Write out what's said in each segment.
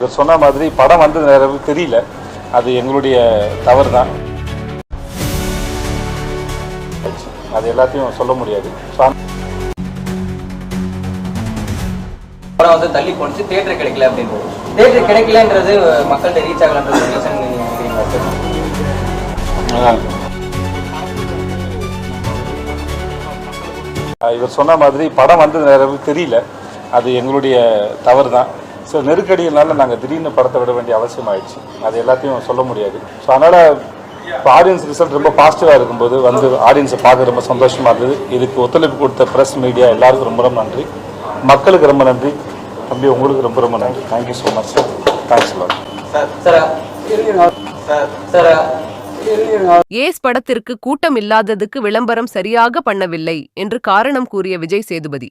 இவர் சொன்ன மாதிரி படம் வந்து நிறைய தெரியல. அது எங்களுடைய தவறு தான் அது எல்லாத்தையும் சொல்ல முடியாது. படம் வந்து தள்ளி போனுச்சு தியேட்டர் கிடைக்கல அப்படின்றது தியேட்டர் கிடைக்கலன்றது மக்கள்கிட்ட ரீச் ஆகலன்றது ரீசன் இவர் சொன்ன மாதிரி படம் வந்து நிறைய தெரியல. அது எங்களுடைய தவறு தான் ஸோ நெருக்கடியினால நாங்கள் திடீர்னு படத்தை விட வேண்டிய அவசியம் ஆயிடுச்சு அது எல்லாத்தையும் சொல்ல முடியாது. ஸோ அதனால் இப்போ ஆடியன்ஸ் ரிசல்ட் ரொம்ப பாசிட்டிவாக இருக்கும்போது வந்து ஆடியன்ஸை பார்க்க ரொம்ப சந்தோஷமாக இருந்தது. இதுக்கு ஒத்துழைப்பு கொடுத்த ப்ரெஸ் மீடியா எல்லாருக்கும் ரொம்ப ரொம்ப நன்றி. மக்களுக்கு ரொம்ப நன்றி. தம்பி உங்களுக்கு ரொம்ப ரொம்ப நன்றி. Thank you so much sir thanks sir Ace படத்திற்கு கூட்டம் இல்லாததுக்கு விளம்பரம் சரியாக பண்ணவில்லை என்று காரணம் கூறிய விஜய் சேதுபதி.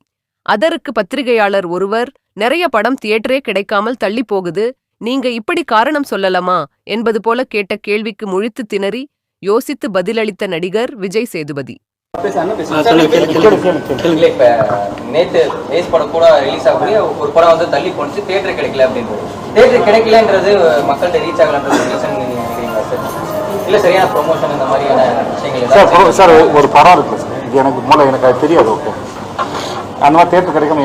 அதற்கு பத்திரிகையாளர் ஒருவர் நிறைய படம் தியேட்டரே கிடைக்காமல் தள்ளி போகுது நீங்க இப்படி காரணம் சொல்லலாமா? என்பது போல கேட்ட கேள்விக்கு முழித்து திணறி யோசித்து பதிலளித்த நடிகர் விஜய் சேதுபதி. இல்ல இப்ப நேத்து ஏஸ் படம் கூட ரிலீஸ் ஆகக்கூடிய ஒரு படம் வந்து தள்ளி போனுச்சு தியேட்டர் கிடைக்கல அப்படின்றது தியேட்டர் கிடைக்கலன்றது மக்கள்கிட்ட ரீச் ஆகலன்றது ரீசன் நீங்க நினைக்கிறீங்களா சார் இல்ல சரியான ப்ரொமோஷன் இந்த மாதிரியான விஷயங்கள் சார் ஏதாவது சார் ஒரு படம் இருக்கு. சார் இது எனக்கு மூலம் எனக்கு அது தெரியாது ஓகே அந்த மாதிரி தேட்டர் கிடைக்காம.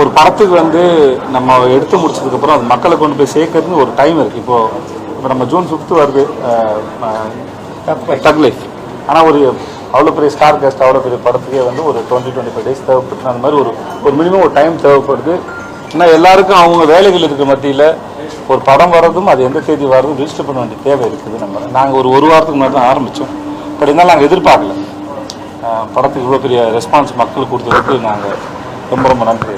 ஒரு படத்துக்கு வந்து நம்ம எடுத்து முடிச்சதுக்கப்புறம் அது மக்களை கொண்டு போய் சேர்க்கறதுன்னு ஒரு டைம் இருக்குது இப்போது இப்போ நம்ம ஜூன் ஃபிஃப்த்து வருது தக் லைஃப் ஆனால் ஒரு அவ்வளோ பெரிய ஸ்டார் காஸ்ட் அவ்வளோ பெரிய படத்துக்கே வந்து ஒரு டுவெண்ட்டி டுவெண்ட்டி ஃபைவ் டேஸ் தேவைப்படுது அந்த மாதிரி ஒரு ஒரு மினிமம் ஒரு டைம் தேவைப்படுது. ஏன்னா எல்லாருக்கும் அவங்க வேலைகள் இருக்கிற மத்தியில் ஒரு படம் வர்றதும் அது எந்த தேதி வர்றதும் ரிஜிஸ்டர் பண்ண வேண்டிய தேவை இருக்குது நம்ம. நாங்கள் ஒரு ஒரு வாரத்துக்கு முன்னாடி தான் ஆரம்பித்தோம் பட் இருந்தாலும் நாங்கள் எதிர்பார்க்கல. படத்துக்கு இவ்வளோ பெரிய ரெஸ்பான்ஸ் மக்களுக்கு கொடுத்ததுக்கு நாங்கள் ரொம்ப ரொம்ப நன்றி.